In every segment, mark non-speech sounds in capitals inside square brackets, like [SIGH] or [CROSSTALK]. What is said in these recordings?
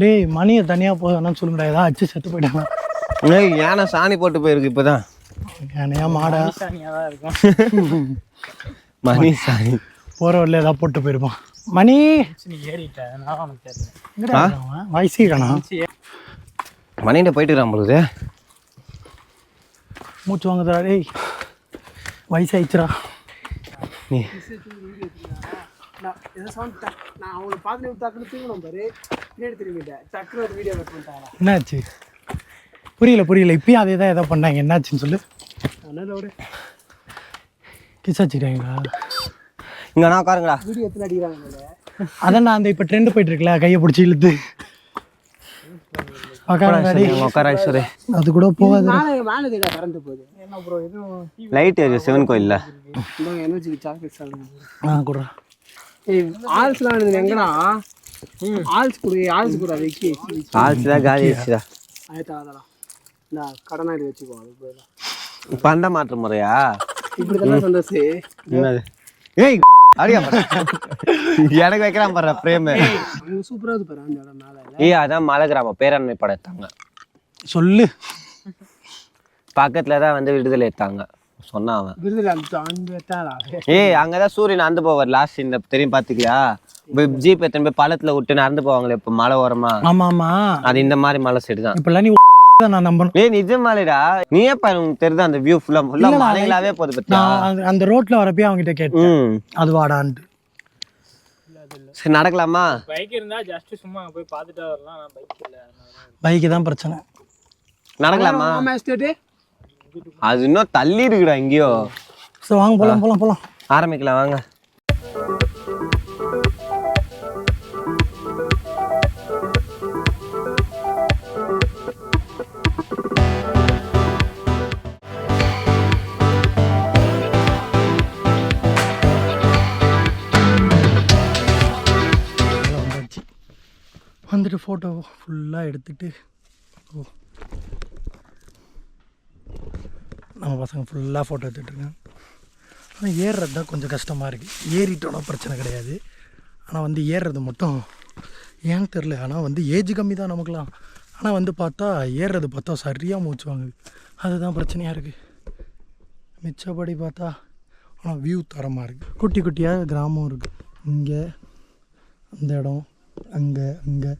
டேய் மணியை தனியாக போதானு சொல்லுங்கடா. ஏதாவது அடிச்சு செத்து போயிட்டாங்க ஏய் யானை சாணி போட்டு போயிருக்கு இப்போதான். ஏனையா மாடா? தனியாக தான் இருக்கும். மணி சாணி. போகிற வழியில் ஏதாவது போட்டு போயிருப்பான். மணி! நீ ஏறிட்ட. அதனால உனக்கு தெரியல. எங்கடா இருக்கான் அவன்? வயசுக்கானா? மணிகிட்ட போயிட்டு இருக்கிறான் பொழுது மூச்சு வாங்குதா டேய். வயசாயிடுச்சுடா. நீ நான் எதை சவுண்ட் நான் அவங்கள பார்த்து டக்குனு தூங்கணும் பாரு. பின்னாடி திரும்பிட்டேன் டக்குனு ஒரு வீடியோ கட் பண்ணிட்டாங்களா என்னாச்சு? புரியல புரியல. இப்பயும் அதே தான் ஏதோ பண்ணாங்க. என்னாச்சுன்னு சொல்லு. அதனால ஒரு கிஸ் வச்சுக்கிறாங்களா இங்க நான் உட்காருங்களா வீடியோ எத்தனை அடிக்கிறாங்க அதான் நான் அந்த இப்போ ட்ரெண்ட் போயிட்டு இருக்குல்ல கையை பிடிச்சி இழுத்து. அது கூட போகாது. கரண்ட் போகுது. என்ன ப்ரோ எதுவும் லைட் சிவன் கோயில்ல. இந்த எனர்ஜி சாக்லேட் ஆ கூட ஆல்ஸ்லாம் எங்கடா? ஆல்ஸ் கொடு ஆல்ஸ் கூட வைக்கி. ஆச்சுதா காலி ஆச்சுதா ஆயிட்டா அதடா இந்த கடனா இது வச்சுக்கோ அது பண்ட மாற்று முறையா? இப்படி தானே சந்தோஷ். என்னது? ஏய் அடியா எனக்கு வைக்கிறான் பாரு பிரேமு. அங்கே சூப்பராக இருக்கு பாரு அந்த இடம் மேலே. ஏய் அதான் மலை கிராமம் பேரண்மை படம் எடுத்தாங்க சொல்லு. பக்கத்துல தான் வந்து விடுதலை எடுத்தாங்க. சொன்னான் அவன் ஏய் அங்கதான் சூரியன் நடந்து போவார் லாஸ்ட் இந்த தெரியும் பாத்துக்கலையா ஜீப் எத்தனை போய் பள்ளத்துல விட்டு நடந்து போவாங்களே இப்ப மலை ஓரமா ஆமா ஆமா அது இந்த மாதிரி மலை சைடு தான் இப்பெல்லாம் நீ நான் நம்பணும் ஏய் நிஜமாலேடா நீயே பாரு உனக்கு தெரியுது அந்த வியூ ஃபுல்லா ஃபுல்லா மலைகளாவே போகுது பத்தியா அந்த- ரோட்ல வரப்பே அவங்ககிட்ட கேட்டேன் அது வாடான்ட்டு சரி நடக்கலாமா பைக் இருந்தா ஜஸ்ட் சும்மா போய் பார்த்துட்டு வரலாம் நான் பைக் இல்லை பைக்கு தான் பிரச்சனை நடக்கலாமா அது இன்னும் தள்ளி இருக்குடா எங்கேயோ. ஸோ வாங்க போலாம் போலாம் போலாம். ஆரம்பிக்கலாம் வாங்க. வந்துட்டு ஃபோட்டோ ஃபுல்லாக எடுத்துட்டு ஓ. நம்ம பசங்க ஃபுல்லாக ஃபோட்டோ எடுத்துட்ருக்காங்க ஆனால் ஏறுறது தான் கொஞ்சம் கஷ்டமாக இருக்குது ஏறிட்டோன்னா பிரச்சனை கிடையாது. ஆனால் வந்து ஏறுறது மட்டும் ஏன்னு தெரில ஆனால் வந்து ஏஜ் கம்மி தான் நமக்குலாம் ஆனால் வந்து பார்த்தா ஏறுறது பார்த்தா சரியாக மூச்சு வாங்குது. அதுதான் பிரச்சனையாக இருக்குது மிச்சப்படி பார்த்தா ஆனால் வியூ தரமாக இருக்குது குட்டி குட்டியாக கிராமம் இருக்குது இங்கே அந்த இடம் அங்கே அங்கே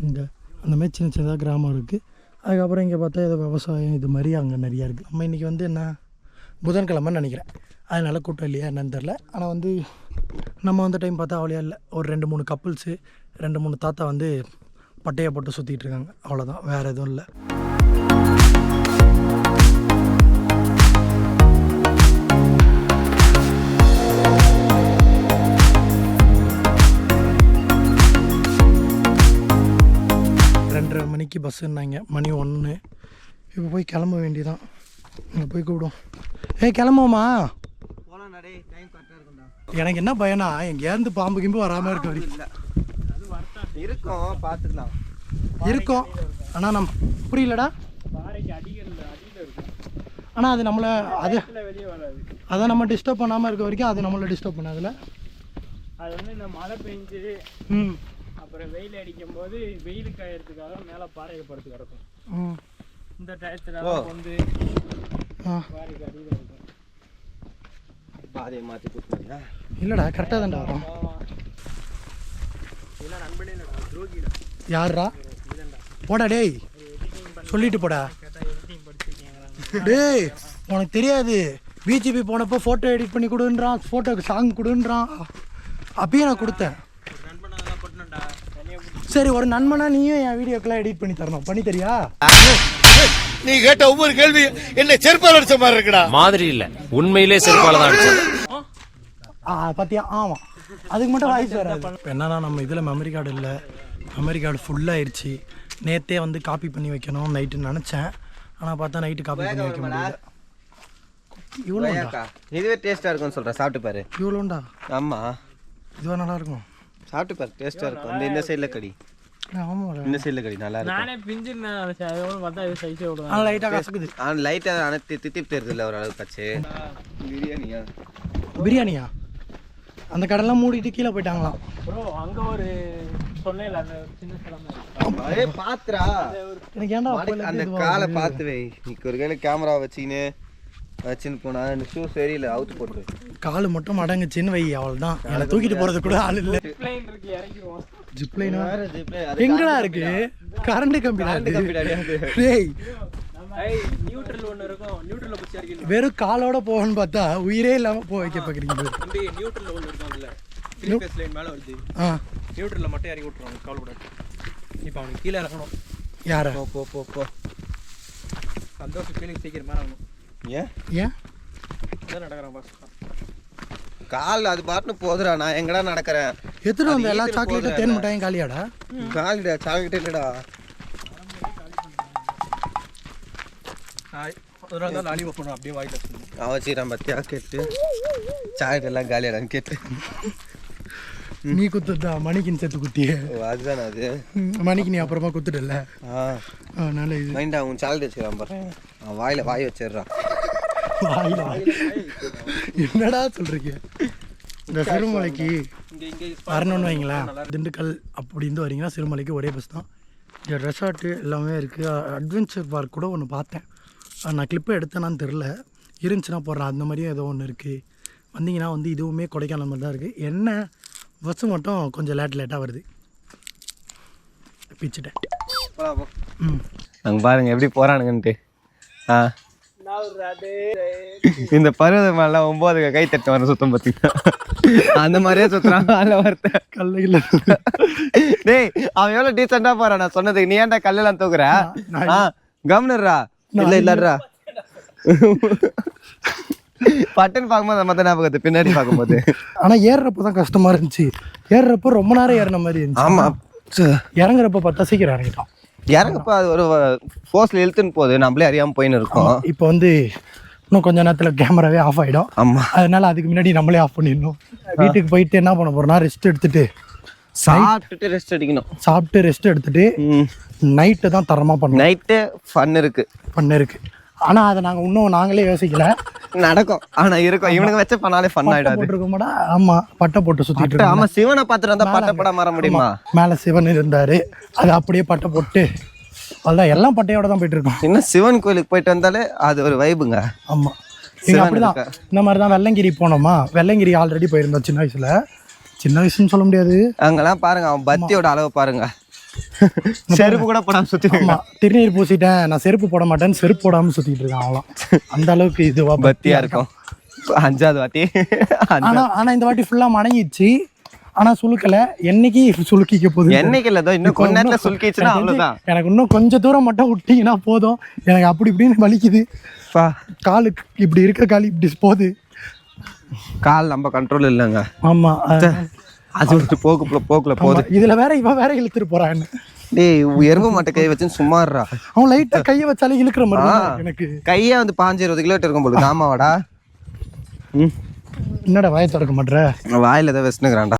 அங்கே அந்த மாதிரி சின்ன சின்னதாக கிராமம் இருக்குது அதுக்கப்புறம் இங்கே பார்த்தா ஏதோ விவசாயம் இது மாதிரி அங்கே நிறையா இருக்குது. நம்ம இன்றைக்கி வந்து என்ன புதன்கிழமைன்னு நினைக்கிறேன். அதனால் கூட்டம் இல்லையா என்னன்னு தெரில ஆனால் வந்து நம்ம வந்த டைம் பார்த்தா அவ்வளோயா இல்லை. ஒரு ரெண்டு மூணு கப்புள்ஸு ரெண்டு மூணு தாத்தா வந்து பட்டையை போட்டு சுற்றிட்டு இருக்காங்க. அவ்வளோதான் வேறு எதுவும் இல்லை. ரெண்டரை மணிக்கு பஸ்ஸுன்னாங்க மணி ஒன்று இப்போ போய் கிளம்ப வேண்டியதான் இங்கே போய் கூப்பிடும் ஏய் கிளம்புவோமா? எனக்கு என்ன பயனா? எங்கேருந்து பாம்பு கிம்பு வராமல் இருக்க இருக்கும் பாத்துக்கலாம் இருக்கும். ஆனால் நம் புரியலடா. ஆனால் அது நம்மளை அது வெளியே வராது அதை நம்ம டிஸ்டர்ப் பண்ணாமல் இருக்க வரைக்கும் அது நம்மளை டிஸ்டர்ப் பண்ணாதுல அது வந்து இந்த மழை பெஞ்சு ம். அப்புறம் வெயில் அடிக்கும் போது வெயில் காயறதுக்காக மேலே பாறையை படுத்து கிடக்கும். இந்த டயத்தில் வந்து பாறைக்கு அடியில் இருக்கும். பாதையை மாத்தி கொடுத்துருங்க இல்லைடா கரெக்டாக தான்டா வரும். யாருடா போடா டேய். சொல்லிட்டு போடா. டேய் உனக்கு தெரியாது. பிஜிபி போனப்போ ஃபோட்டோ எடிட் பண்ணி கொடுன்றான் ஃபோட்டோக்கு சாங் கொடுன்றான். அப்பயே நான் கொடுத்தேன். சரி ஒரு நண்பனா நீயும் என் வீடியோக்கெல்லாம் எடிட் பண்ணி தரணும். பண்ணி தரியா? நீ கேட்ட ஒவ்வொரு கேள்வி என்ன செருப்பால் அடிச்ச மாதிரி இருக்குடா. மாதிரி இல்ல. உண்மையிலே செருப்பால தான் அடிச்சது ஆ பார்த்தியா ஆமாம் அதுக்கு மட்டும் வாய்ஸ் வராது. இப்போ என்னன்னா நம்ம இதில் மெமரி கார்டு இல்லை. மெமரி கார்டு ஃபுல்லாகிடுச்சு நேற்றே வந்து காப்பி பண்ணி வைக்கணும் நைட்டு நினச்சேன். ஆனால் பார்த்தா நைட்டு காப்பி பண்ணி வைக்க முடியல. இவ்வளோண்டா இதுவே டேஸ்டா இருக்கும்னு சொல்றேன். சாப்பிட்டு பாரு. இவ்வளோண்டா ஆமா. இதுவாக நல்லா இருக்கும்? சாப்பிட்டு பாரு டேஸ்டா இருக்கும். இந்த இந்த சைடுல கடி. ஆமாம் இந்த சைடுல கடி நல்லா இருக்கும். நானே பிஞ்சிருந்தேன் அதோட பார்த்தா இது சைஸே விடுவேன் ஆனால் லைட்டாக கசக்குது. ஆனா லைட்டா அனைத்து தித்திப்பு தெரியுது இல்ல ஒரு ஆச்சு பிரியாணியா? பிரியாணியா? அந்த கடைலாம் மூடிட்டு கீழே போயிட்டாங்களாம் ப்ரோ அங்கே ஒரு சொன்னேன்ல அந்த சின்ன சிலம்பு ஏய் பாத்துடா. எனக்கு ஏன்டா அந்த காலை பார்த்து வை. இன்னைக்கு ஒரு கையில கேமரா வச்சுக்கின்னு வச்சுன்னு போனா இந்த ஷூ சரியில்லை அவுத்து போட்டு காலு மட்டும் மடங்குச்சின்னு வை அவள் தான் என்னை தூக்கிட்டு போறது கூட ஆள் இல்லை. ஜிப்லைனா எங்கடா இருக்கு கரண்ட் கம்பிடா இது. டேய். வெறும் காலோட போகணும்னு பார்த்தா உயிரே இல்லாம போக வைக்க பாக்குறீங்க நியூட்ரல் ஒன்று இருக்கும் மேலே வருது. நியூட்ரலில் மட்டும் இறங்கி விட்ருவாங்க கவலைப்படாது இப்போ அவனுக்கு கீழே இறங்கணும். யார? போ போ போ சந்தோஷம் கீழே சீக்கிரமாக இறங்கணும் ஏன் ஏன் அதான் நடக்கிறான் பாஸ் கால் அது பாட்டுன்னு போதுடா நான் எங்கடா நடக்கிறேன்? எத்தனை அது வந்து எல்லா சாக்லேட்டும். தேன் மிட்டாயும் காலியாடா? காலிடா சாக்லேட் இல்லடா. அப்படியே அவன் சீரம் பத்தியா? கேட்டு. சாக்லேட் எல்லாம் காலியாடான்னு கேட்டு. [LAUGHS] நீ குத்துதா மணிக்கின் சேர்த்து குத்திய. அதுதானே அது? மணிக்கு நீ அப்புறமா குத்துட்டல ஆ. அதனால இது. மைண்டா அவன் சாக்லேட் வச்சுக்கிறான் பாரு. அவன் வாயில வாய் வச்சிடுறான். வாயில வாய். என்னடா சொல்றீங்க? இந்த சிறுமலைக்கு இங்கே இங்கே வரணும்னு வைங்களேன். திண்டுக்கல் அப்படி இருந்து வரீங்கன்னா சிறுமலைக்கு ஒரே பஸ் தான். இங்கே ரெசார்ட்டு எல்லாமே இருக்குது அட்வென்ச்சர் பார்க் கூட ஒன்று பார்த்தேன். நான் கிளிப்பை எடுத்தேனான்னு தெரில இருந்துச்சுன்னா போடுறேன். அந்த மாதிரியும் ஏதோ ஒன்று இருக்குது வந்தீங்கன்னா வந்து இதுவுமே கொடைக்கானல் மாதிரி தான் இருக்குது என்ன? பஸ்ஸு மட்டும் கொஞ்சம் லேட் லேட்டாக வருது. பிச்சுட்டேன். ம். அங்க பாருங்க எப்படி போறானுங்கன்ட்டு. ஆ. இந்த பருவத மேலாம் ஒன்பது கை தட்டு வர சுத்தம் பார்த்தீங்கன்னா அந்த மாதிரியே சுத்துறான் [LAUGHS] அதில் ஒருத்த கல்லையில். டேய் அவன் எவ்வளவு டீசெண்டா போறான் நான் சொன்னதுக்கு. நீ ஏன்டா கல்லெல்லாம் தூக்குற? ஆ கவர்னர்ரா? இல்ல இல்லடா பட்டன் பார்க்கும்போது மத்த ஞாபகத்து பின்னாடி பார்க்கும்போது. ஆனால் ஏறுறப்ப தான் கஷ்டமாக இருந்துச்சு. ஏறுறப்ப ரொம்ப நேரம் ஏறின மாதிரி இருந்துச்சு. ஆமா. இறங்குறப்ப பார்த்தா சீக்கிரம் இறங்கிட்டோம் இறங்கப்பா அது ஒரு ஃபோர்ஸ்ல இழுத்துன்னு போகுது? நம்மளே அறியாம போயின்னு இருக்கோம். இப்போ வந்து இன்னும் கொஞ்ச நேரத்தில் கேமராவே ஆஃப் ஆகிடும் ஆமா. அதனால அதுக்கு முன்னாடி நம்மளே ஆஃப் பண்ணிடணும். வீட்டுக்கு போயிட்டு என்ன பண்ண போறோம்னா ரெஸ்ட் எடுத்துட்டு சாப்பிட்டுட்டு ரெஸ்ட் அடிக்கணும். சாப்பிட்டு ரெஸ்ட் எடுத்துட்டு நைட்டு தான் தரமாக பண்ணணும். நைட்டு ஃபன் இருக்கு. பண்ண இருக்கு. ஆனால் அதை நாங்கள் இன்னும் நாங்களே யோசிக்கல. நடக்கும். ஆனா இருக்கும். இவனுங்க வச்ச பண்ணாலே ஃபன் ஆயிடாது. போட்டிருக்கோமாடா? ஆமாம் பட்டை போட்டு பட்டை, ஆமா சிவனை பார்த்துட்டு வந்தா பட்டை படம் மாற முடியுமா? மேலே சிவன் இருந்தார். அது அப்படியே பட்டை போட்டு அதுதான் எல்லாம் பட்டையோட தான் போயிட்டு இருக்கோம் இன்னும் சிவன் கோயிலுக்கு போயிட்டு வந்தாலே அது ஒரு வைபுங்க சிவன் அப்படிதான்? இந்த மாதிரி தான் வெள்ளங்கிரி போனோமா? வெள்ளங்கிரி ஆல்ரெடி போயிருந்தோம் சின்ன வயசுல. சின்ன வயசுன்னு சொல்ல முடியாது. அங்கெல்லாம் பாருங்க அவன் பக்தியோட அளவு பாருங்க. செருப்பு கூட போடாம சுத்தி ஆமா திருநீர் பூசிட்டேன். நான் செருப்பு போட மாட்டேன்னு செருப்பு போடாம சுத்திட்டு இருக்கேன் அவளாம் அந்த அளவுக்கு இதுவா பக்தியா இருக்கும். அஞ்சாவது வாட்டி. ஆனா ஆனா இந்த வாட்டி ஃபுல்லா மடங்கிடுச்சு ஆனா சுளுக்கல. என்னைக்கு சுளுக்கிக்க போகுது? என்னைக்கு இல்லதோ இன்னும் கொஞ்ச நேரத்துல தெரிஞ்சு அவ்வளவுதான். எனக்கு இன்னும் கொஞ்சம் தூரம் மட்டும் விட்டீங்கன்னா போதும். எனக்கு அப்படி இப்படின்னு வலிக்குது. காலுக்கு இப்படி இருக்க கால் இப்படி போகுது. கால் நம்ம கண்ட்ரோல் இல்லைங்க. ஆமா. அது ஒரு போக்குல போக்குல போகுது. இதுல வேற இவன் வேற இழுத்துட்டு போறான் டேய் எறும்பு மாட்டை கை வச்சுன்னு சும்மாடுறா அவன் லைட்டா கையை வச்சாலே இழுக்கிற மாதிரி எனக்கு. கையே வந்து பாஞ்சு இருபது கிலோமீட்டர் இருக்கும் போல ஆமாவாடா. என்னடா வாயை திறக்க மாட்ற? வாயில ஏதோ வச்சுனுக்குறான்டா